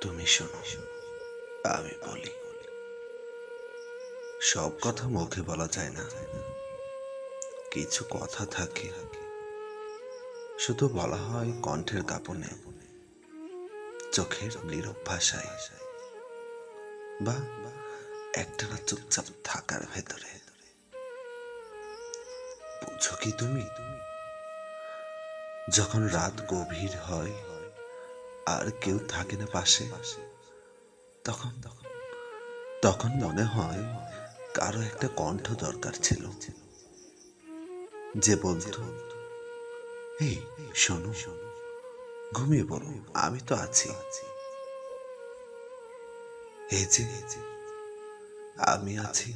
তুমি শোনো, আমি বলি। সব কথা মুখে বলা যায় না। কিছু কথা থাকে। শুধু বলা হয় কণ্ঠের কাঁপনে, চোখের নীরব ভাষায়, বা একটানা চুপচাপ থাকার ভেতরে। বুঝো কি তুমি? যখন রাত গভীর হয় আর কেউ থাকে না পাশে। তখন তখন মনে হয় কারও একটা কণ্ঠ দরকার ছিল। যে বলতো এই, শোনো, ঘুমিয়ে পড়ো, আমি তো আছি। এই যে, আমি আছি,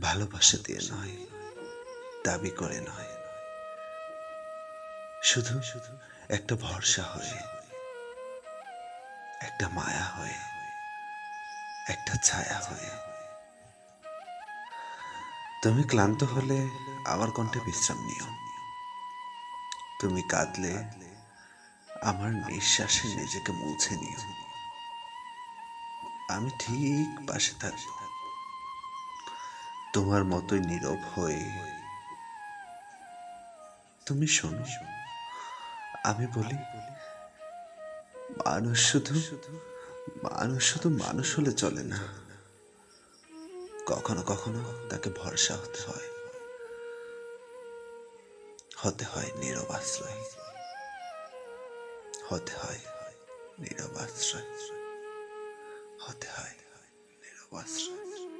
ভালোবাসা দিয়ে নয়, দাবি করে নয়। শুধু শুধু একটা ভরসা হয়ে একটা মায়া হয়ে, একটা ছায়া হয়ে। তুমি ক্লান্ত হলে আমার কণ্ঠে বিশ্রাম নিও। তুমি কাঁদলে আমার নিঃশ্বাসে নিজেকে মুছে নিও। আমি ঠিক পাশে থাকব। তোমার মতোই নীরব হয়ে তুমি শোনো। আমি বলি মানুষ শুধু মানুষ শুধু মানুষ হলে চলে না। কখনো কখনো তাকে ভরসা হতে হয়। হতে হয় নীরব আশ্রয়। হতে হয় নীরব আশ্রয়। হতে হয় নীরব আশ্রয়।